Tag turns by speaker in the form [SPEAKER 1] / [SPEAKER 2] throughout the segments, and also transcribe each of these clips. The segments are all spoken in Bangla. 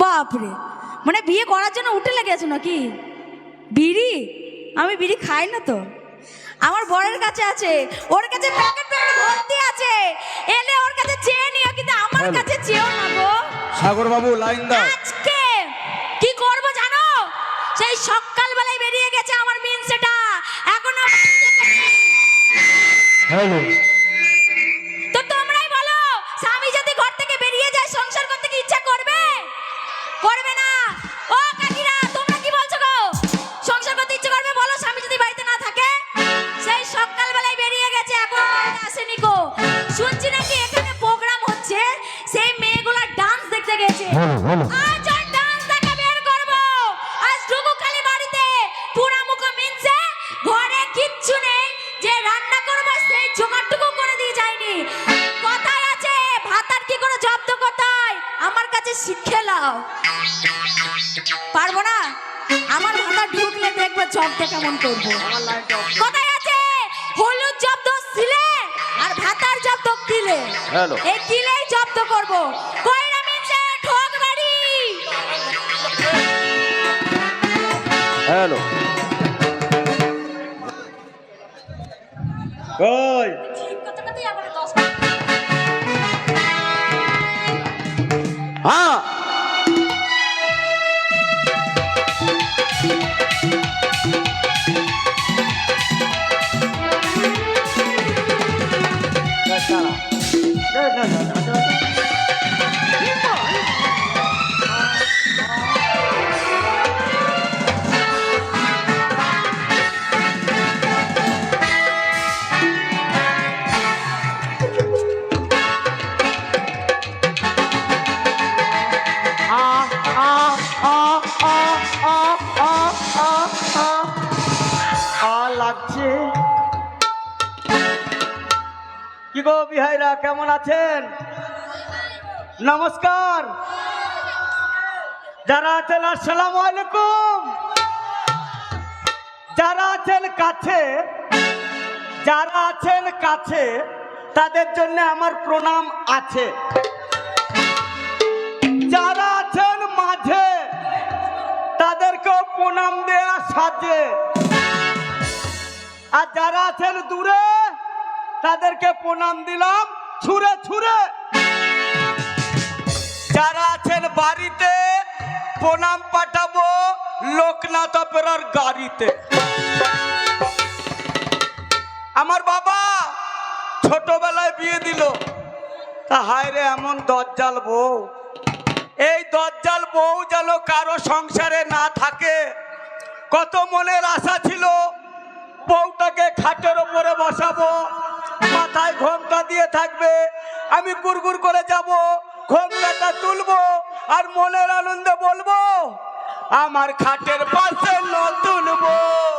[SPEAKER 1] বাপরে। মানে বিয়ে করার জন্য উঠে লেগেছো নাকি? বিড়ি? আমি বিড়ি খাই না তো। আমার বরের কাছে আছে। ওর কাছে প্যাকেট প্যাকেট ভর্তি আছে। এলে ওর কাছে চেয়ে নিও কিন্তু আমার কাছে চেয়েও না গো।
[SPEAKER 2] সাগর বাবু লাইন দাও।
[SPEAKER 1] আজকে কি করব জানো? সেই সকালবেলায় বেরিয়ে গেছে আমার মিন সেটা এখনও
[SPEAKER 2] হ্যালো।
[SPEAKER 1] কিলে
[SPEAKER 2] হ্যালো।
[SPEAKER 1] এই কিলেই জব্দ করব। কইরা মিছে ঠক বাড়ি।
[SPEAKER 2] হ্যালো। কই? হ্যাঁ।
[SPEAKER 3] আছেন? নমস্কার। যারা আছেন, আসসালাম আলাইকুম। যারা আছেন কাছে, যারা আছেন কাছে, তাদের জন্য আমার প্রণাম আছে। যারা আছেন মাঝে, তাদেরকেও প্রণাম দেয়া সাজে। আর যারা আছেন দূরে, তাদেরকে প্রণাম দিলাম। ছুঁড়ে ছুঁড়ে। যারা আছেন বাড়িতে, প্রণাম পাঠাবো লোকনাথ অপেরার গাড়িতে। আমার বাবা ছোটবেলায় বিয়ে দিল। তা হায় রে, এমন দজ্জাল বউ। এই দজ্জাল বউ যেন কারও সংসারে না থাকে। কত মনের আশা ছিল বউটাকে খাটের ওপরে বসাবো। মাথায় ঘোমটা দিয়ে থাকবে আমি গুড়গুড় করে যাব, ঘোমটাটা তুলবো আর মনের আনন্দে বলব, আমার খাটের পাশে নতুন বউ।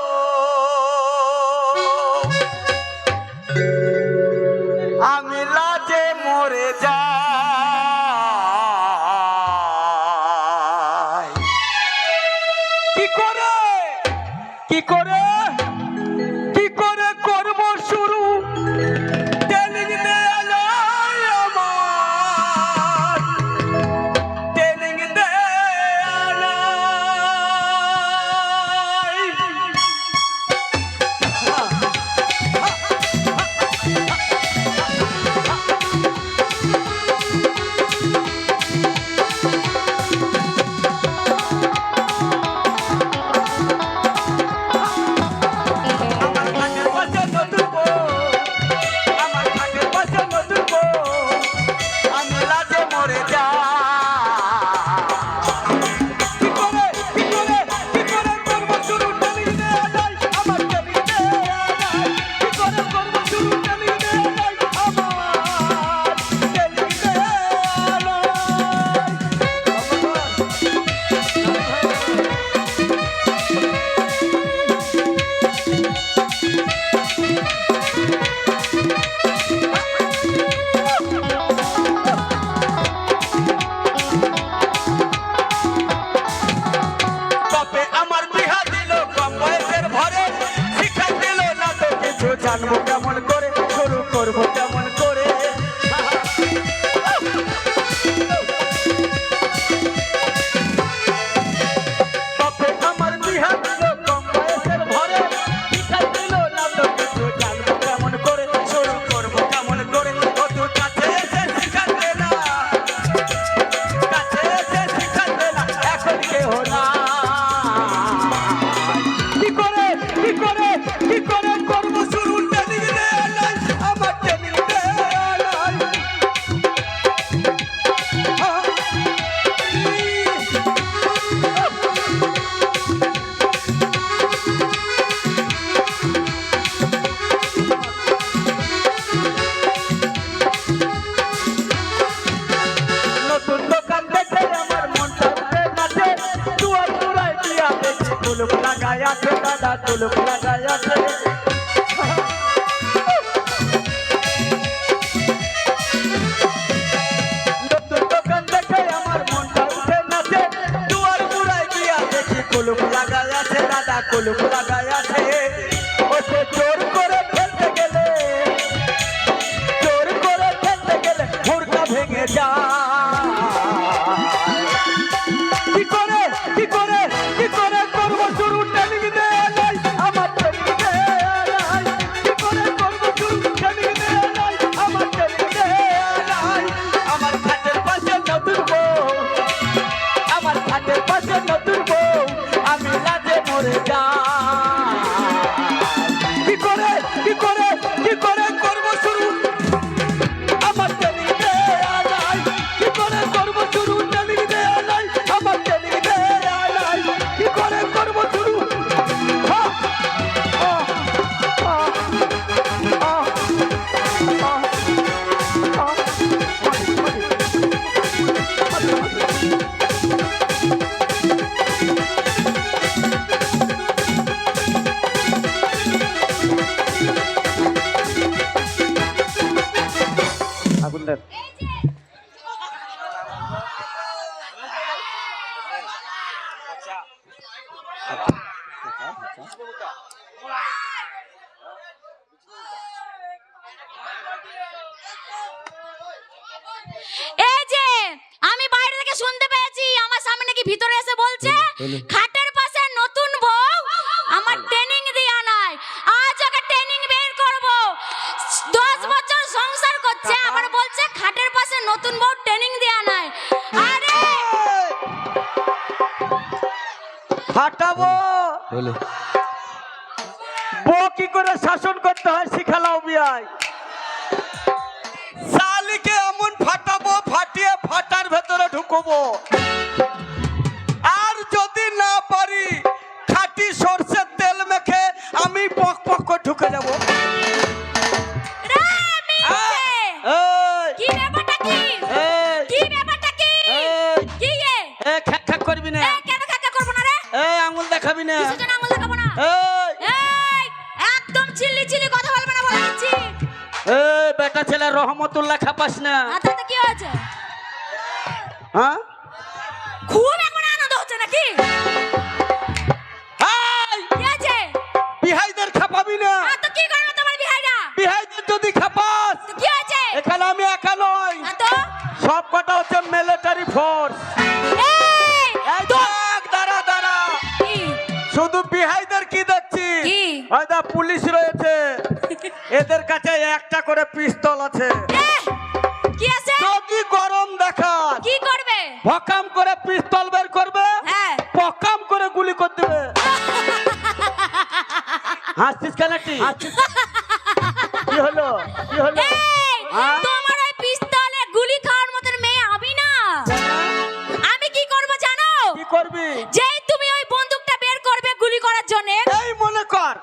[SPEAKER 3] নাচে। দুয়ার মুড়াই দিয়া দেখি কুলুক লাগাই আছে দাদা কুলুক লাগাই আছে ও সে
[SPEAKER 2] এসে বলছে খাটের পাশে নতুন বউ আমার ট্রেনিং দিয়া নাই। আজ ওকে ট্রেনিং বের করব। দশ বছর সংসার করছে আবার বলছে খাটের পাশে নতুন বউ ট্রেনিং দিয়া নাই। আরে!
[SPEAKER 3] ফাটাবো!
[SPEAKER 4] হলো
[SPEAKER 3] yo que le voy আমি একা নই। সব কটা হচ্ছে মিলিটারি ফোর্স দেখ দাঁড়া দাঁড়া। শুধু বিহাইদের কি দেখছি?
[SPEAKER 2] কি?
[SPEAKER 3] হয়তো পুলিশ রয়েছে। এদের কাছে একটা করে পিস্তল আছে।
[SPEAKER 2] কি আছে?
[SPEAKER 3] যদি গরম দেখাস
[SPEAKER 2] কি করবে?
[SPEAKER 3] ভকাম করে পিস্তল বের করবে।
[SPEAKER 2] হ্যাঁ।
[SPEAKER 3] পকাম করে গুলি করে দেবে। হাসছিস কেন কি কি হলো? কি হলো?
[SPEAKER 2] করবি? যেই তুমি ওই বন্দুকটা বের করবে গুলি করার জন্য।
[SPEAKER 3] এই মনে কর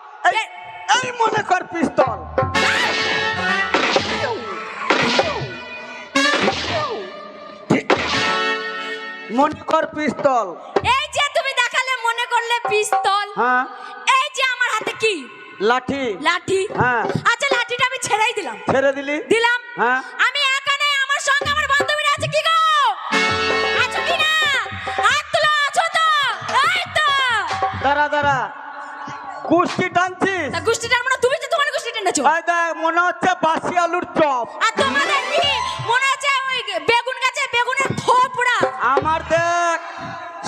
[SPEAKER 3] এই মনে কর পিস্তল। মনে কর পিস্তল।
[SPEAKER 2] এই যে তুমি দেখালে মনে করলে পিস্তল।
[SPEAKER 3] হ্যাঁ।
[SPEAKER 2] এই যে আমার হাতে কি?
[SPEAKER 3] লাঠি।
[SPEAKER 2] লাঠি।
[SPEAKER 3] হ্যাঁ।
[SPEAKER 2] আচ্ছা লাঠিটা আমি ছেড়েই দিলাম।
[SPEAKER 3] ছেড়ে দিলি?
[SPEAKER 2] দিলাম।
[SPEAKER 3] হ্যাঁ। দাঁড়া দাঁড়া। কুস্তি টানছিস?
[SPEAKER 2] তা গুষ্টি টানবো না তুমি তো তোমার গুষ্টি টেনেছো
[SPEAKER 3] এই দেখ মনে হচ্ছে বাসি আলুর চপ।
[SPEAKER 2] আর তোমাদের কি? মনে আছে ওই বেগুন গাছে বেগুনের থোপড়া?
[SPEAKER 3] আমার দেখ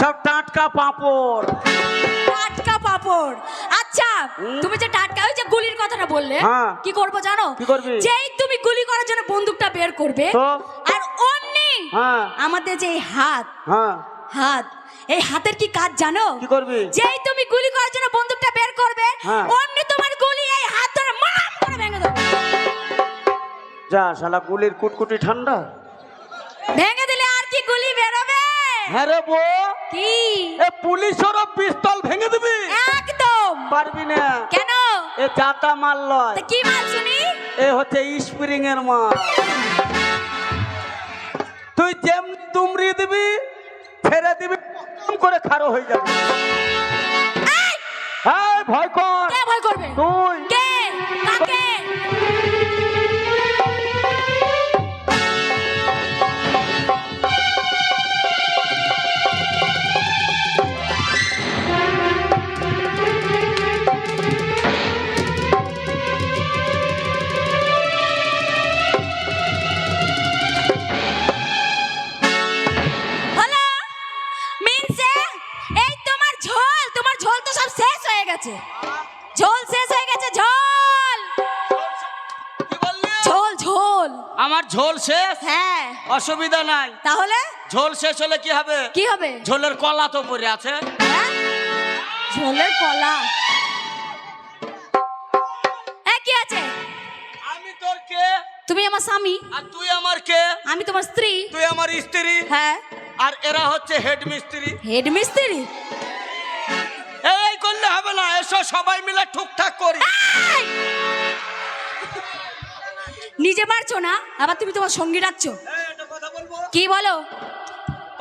[SPEAKER 3] সব টাটকা পাঁপড়।
[SPEAKER 2] টাটকা পাপড়। আচ্ছা তুমি যে টাটকা ওই যে গুলির কথাটা বললে
[SPEAKER 3] হ্যাঁ।
[SPEAKER 2] কি করব জানো?
[SPEAKER 3] কি করবি?
[SPEAKER 2] যেই তুমি গুলি করার জন্য বন্দুকটা বের করবে আর অমনি
[SPEAKER 3] হ্যাঁ।
[SPEAKER 2] আমাদের যে হাত
[SPEAKER 3] হ্যাঁ।
[SPEAKER 2] হাত এই হাতের কি কাজ জানো?
[SPEAKER 3] কি করবি?
[SPEAKER 2] যেই তুমি গুলি করার জন্য বন্দুকটা বের করবে
[SPEAKER 3] হ্যাঁ।
[SPEAKER 2] অমনি তোমার গুলি এই হাত ধরে মাম করে ভেঙে দেবে।
[SPEAKER 3] যা শালা গুলির কুটকুটি ঠান্ডা।
[SPEAKER 2] ভেঙে দিলে আর কি গুলি বেরোবে?
[SPEAKER 3] হ্যাঁ রে বো
[SPEAKER 2] কি?
[SPEAKER 3] এ পুলিশেরও পিস্তল ভেঙে দিবি।
[SPEAKER 2] একদম।
[SPEAKER 3] পারবি না।
[SPEAKER 2] কেন?
[SPEAKER 3] এ জাতা মাল লয়।
[SPEAKER 2] তা কি মাল শুনি?
[SPEAKER 3] এ হচ্ছে স্প্রিং এর মাল। তুই যেম তুমরি দিবি ছেড়ে দিবি। কম করে খারো হয়ে যাবে। হ্যাঁ
[SPEAKER 4] ভয় কর।
[SPEAKER 2] ভয় করবে?
[SPEAKER 4] তুই।
[SPEAKER 3] অসুবিধা নাই।
[SPEAKER 2] তাহলে?
[SPEAKER 3] ঝোল শেষ হলে কি হবে?
[SPEAKER 2] কি হবে?
[SPEAKER 3] ঝোলের কলা তো পড়ে আছে।
[SPEAKER 2] হ্যাঁ? ঝোলের কলা? কি আছে?
[SPEAKER 3] আমি তোর কে?
[SPEAKER 2] তুমি আমার স্বামী।
[SPEAKER 3] আর তুই আমার কে?
[SPEAKER 2] আমি তোমার স্ত্রী।
[SPEAKER 3] তুই আমার স্ত্রী।
[SPEAKER 2] হ্যাঁ।
[SPEAKER 3] আর এরা হচ্ছে হেড মিস্ত্রি
[SPEAKER 2] হেড মিস্ত্রি
[SPEAKER 3] এই করলে হবে না এসো সবাই মিলে ঠুকঠাক করি!
[SPEAKER 2] নিজে পারছ না আবার তুমি তোমার সঙ্গী ডাকছো
[SPEAKER 3] এই, একটা কথা বলব
[SPEAKER 2] কি বলো?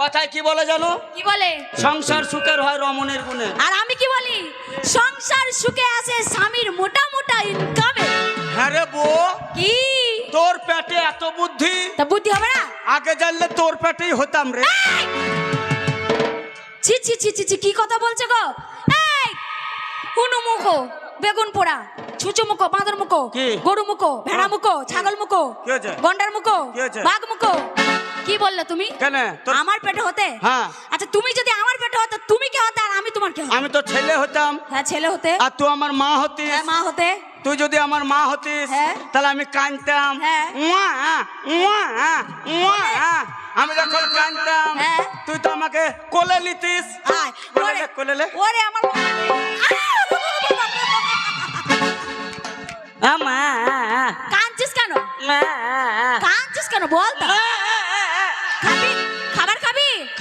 [SPEAKER 3] কথায় কি বলে জানো?
[SPEAKER 2] কি বলে?
[SPEAKER 3] সংসার সুখের হয় রমণের গুণে।
[SPEAKER 2] আর আমি কি বলি? সংসার সুখে আসে স্বামীর মোটা মোটা ইনকামে
[SPEAKER 3] হ্যাঁ রে বউ।
[SPEAKER 2] কি?
[SPEAKER 3] তোর পেটে এত বুদ্ধি?
[SPEAKER 2] তা বুদ্ধি হবে না?
[SPEAKER 3] আগে জানলে তোর পেটেই হতাম রে।
[SPEAKER 2] ছি ছি ছি ছি ছি কি কথা বলছে গো? এই! হুনু মুখো বেগুন পোড়া ছুচু মুখো বাঁদর মুখো
[SPEAKER 3] কি?
[SPEAKER 2] গরু মুখো ভেড়া মুখো ছাগল মুখো গন্ডার মুখো বাঘ মুখো কি বললে তুমি?
[SPEAKER 3] কেন?
[SPEAKER 2] আমার পেটে হতে?
[SPEAKER 3] হ্যাঁ।
[SPEAKER 2] আচ্ছা তুমি যদি আমার পেটে হতে তুমি কে হতে আর আমি তোমার কে
[SPEAKER 3] আমি তো ছেলে হতাম।
[SPEAKER 2] হ্যাঁ ছেলে হতে।
[SPEAKER 3] আর তুই আমার মা হতিস।
[SPEAKER 2] হ্যাঁ মা হতে।
[SPEAKER 3] তুই যদি আমার মা হতিস
[SPEAKER 2] হ্যাঁ।
[SPEAKER 3] তাহলে আমি কাঁদতাম।
[SPEAKER 2] হ্যাঁ।
[SPEAKER 3] উয়া, উয়া, উয়া। আমি যখন কাঁদতাম
[SPEAKER 2] হ্যাঁ।
[SPEAKER 3] তুই তো আমাকে কোলে নিতিস।
[SPEAKER 2] আয়
[SPEAKER 3] কোলে
[SPEAKER 2] ওরে
[SPEAKER 3] লে, কোলে
[SPEAKER 2] ওরে আমার
[SPEAKER 3] আমা,
[SPEAKER 2] কাঁদছিস কেন?
[SPEAKER 3] মা।
[SPEAKER 2] কাঁদছিস কেন? বল তো।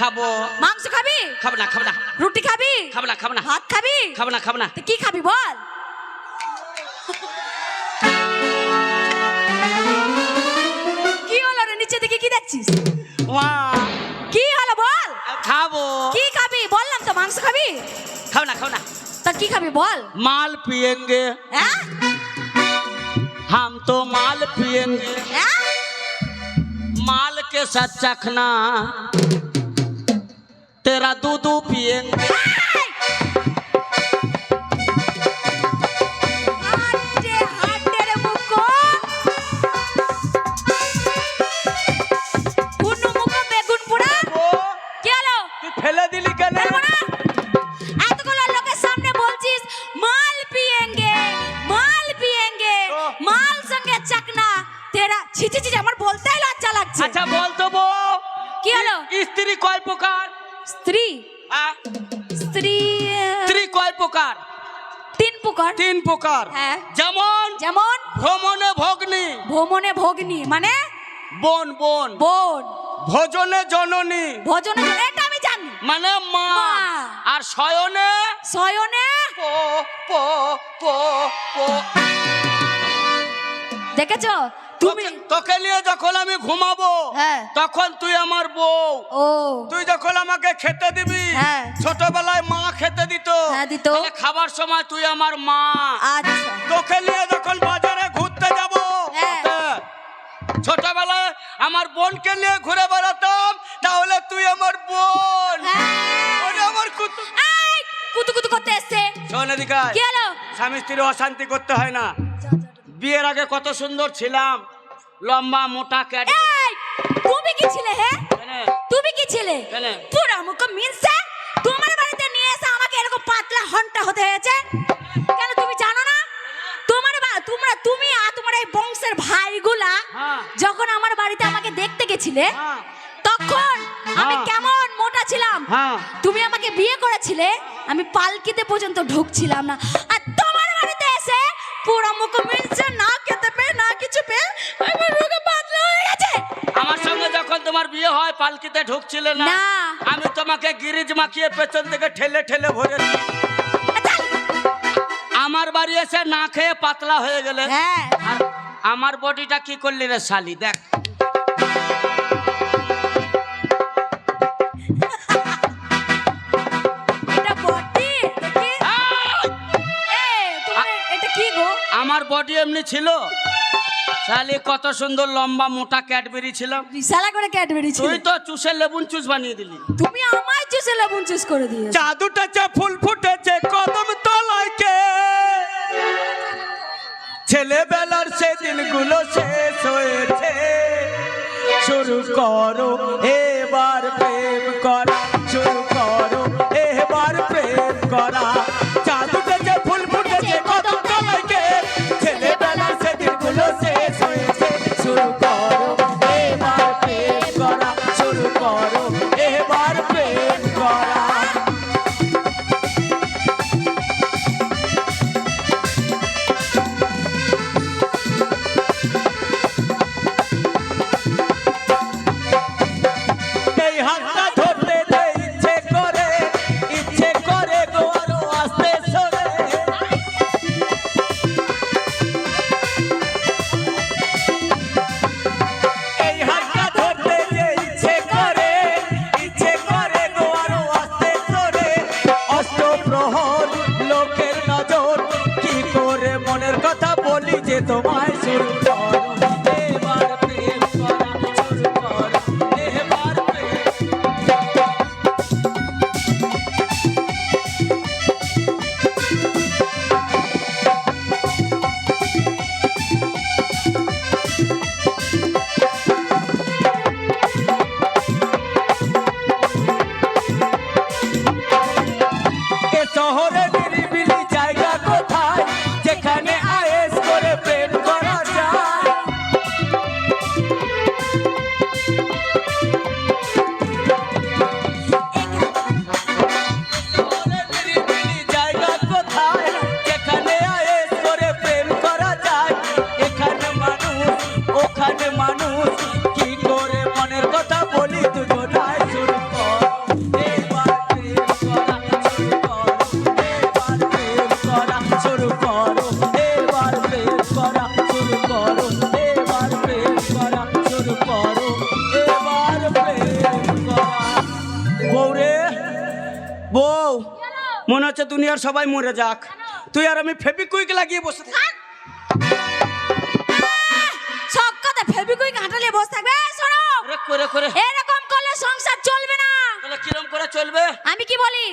[SPEAKER 2] খাবি খাবো মাংস খাবি
[SPEAKER 3] খাবো না খাবো না
[SPEAKER 2] রুটি খাবি
[SPEAKER 3] খাবো না খাবো না
[SPEAKER 2] ভাত খাবি
[SPEAKER 3] খাবো না খাবো না
[SPEAKER 2] তো কি খাবি বল কি হলো রে নিচে দিকে কি দেখছিস
[SPEAKER 3] মা,
[SPEAKER 2] কি হলো বল
[SPEAKER 3] খাবো
[SPEAKER 2] কি খাবি বললাম তো মাংস খাবি
[SPEAKER 3] খাবো না খাবো না
[SPEAKER 2] তা কি খাবি বল
[SPEAKER 3] माल पियेंगे
[SPEAKER 2] হ্যাঁ
[SPEAKER 3] हम तो माल पियेंगे
[SPEAKER 2] হ্যাঁ
[SPEAKER 3] माल के साथ चखना तेरा दूध पियेंगे
[SPEAKER 2] হাটে হাটে রে মুকো হুনু মুকো বেগুন পোড়া
[SPEAKER 3] ও
[SPEAKER 2] কি হলো
[SPEAKER 3] তুই ফেলে দিলি কেন
[SPEAKER 2] ফেলবো না এতগুলো লোকের সামনে বলছিস মাল পিয়েঙ্গে মাল পিয়েঙ্গে
[SPEAKER 3] তো?
[SPEAKER 2] মাল সঙ্গে চাকনা তেরা ছি ছি ছি আমার বলতেই লজ্জা লাগছে
[SPEAKER 3] আচ্ছা বল তো বউ
[SPEAKER 2] কি হলো
[SPEAKER 3] স্ত্রী কয় প্রকার
[SPEAKER 2] স্ত্রী? স্ত্রী
[SPEAKER 3] স্ত্রী কয় প্রকার?
[SPEAKER 2] তিন প্রকার।
[SPEAKER 3] তিন প্রকার।
[SPEAKER 2] হ্যাঁ।
[SPEAKER 3] যেমন
[SPEAKER 2] যেমন?
[SPEAKER 3] ভ্রমণে ভগ্নী।
[SPEAKER 2] ভ্রমণে ভগ্নী মানে?
[SPEAKER 3] বোন বোন।
[SPEAKER 2] বোন।
[SPEAKER 3] ভোজনে জননী।
[SPEAKER 2] ভোজনে এটা আমি জানি।
[SPEAKER 3] মানে মা।
[SPEAKER 2] মা।
[SPEAKER 3] আর শয়নে?
[SPEAKER 2] শয়নে?
[SPEAKER 3] পো পো পো পো।
[SPEAKER 2] দেখেছ? তুমি
[SPEAKER 3] তোকে- নিয়ে যখন আমি ঘুমাবো
[SPEAKER 2] হ্যাঁ।
[SPEAKER 3] তখন তুই আমার বউ। তুই যখন আমাকে খেতে দিবি
[SPEAKER 2] হ্যাঁ।
[SPEAKER 3] ছোটবেলায় মা খেতে দিত।
[SPEAKER 2] হ্যাঁ,
[SPEAKER 3] খাবার সময় তুই আমার মা।
[SPEAKER 2] আচ্ছা।
[SPEAKER 3] তোকে নিয়ে যখন বাজারে ঘুরতে যাব
[SPEAKER 2] হ্যাঁ।
[SPEAKER 3] ছোটবেলায় আমার বোনকে নিয়ে ঘুরে বেড়াতাম তাহলে তুই আমার বোন। আমার কুতু
[SPEAKER 2] কুতু কুতু করতে এসছে।
[SPEAKER 3] স্বামী স্ত্রী অশান্তি করতে হয় না। বিয়ের আগে কত সুন্দর ছিলাম লম্বা মোটা
[SPEAKER 2] তুমি কি ছিলে হে তুমি কি ছিলে? পুরা মুখ মিনসে তোমার বাড়িতে নিয়ে এসে আমাকে এরকম পাতলা হন্টা হতে হয়েছে কেন তুমি জানো না তোমার তোমরা তুমি আর তোমার এই বংশের ভাইগুলা
[SPEAKER 3] হ্যাঁ।
[SPEAKER 2] যখন আমার বাড়িতে আমাকে দেখতে গেছিলে
[SPEAKER 3] হ্যাঁ।
[SPEAKER 2] তখন আমি
[SPEAKER 3] হ্যাঁ।
[SPEAKER 2] কেমন মোটা ছিলাম। তুমি আমাকে বিয়ে করেছিলে আমি পালকিতে পর্যন্ত ঢুকছিলাম না আর তোমার বাড়িতে এসে পুরো মুখ মিলছে
[SPEAKER 3] পালকিতে ঢুকছিলে না?
[SPEAKER 2] না।
[SPEAKER 3] আমি তোমাকে গিরিজ মাখিয়ে পেছন থেকে ঠেলে ঠেলে ভরে আমার বাড়ি এসে না খেয়ে পাতলা হয়ে গেলে।
[SPEAKER 2] হ্যাঁ।
[SPEAKER 3] আর আমার বডিটা কি করলি রে শালি? দেখ।
[SPEAKER 2] এটা বটি দেখি।
[SPEAKER 3] এই!
[SPEAKER 5] আমার বডি এমনি ছিল। শালি কত সুন্দর লম্বা মোটা ক্যাডবেরি ছিল।
[SPEAKER 2] বিশালা করে ক্যাডবেরি ছিল।
[SPEAKER 5] তুই তো চুষে লেবুন চুষ বানিয়ে দিলি।
[SPEAKER 2] তুমি আমায় চুষে লেবুন চুষ করে
[SPEAKER 3] দিয়ে জাদুটা জাদুটাছে ফুল ফুটেছে কদম তলায় কে? ছেলেবেলার সে দিনগুলো শেষ হয়েছে। শুরু করো এবার সবাই মরে যাক। তুই আর আমি ফেবিকুইক লাগিয়ে বসে থাক।
[SPEAKER 2] সবকটা ফেবিকুইক হাঁটালে বসে থাকবে। শোনো
[SPEAKER 5] করে করে।
[SPEAKER 2] এরকম করলে সংসার চলবে না।
[SPEAKER 5] তাহলে কিরম করে চলবে?
[SPEAKER 2] আমি কি বলি?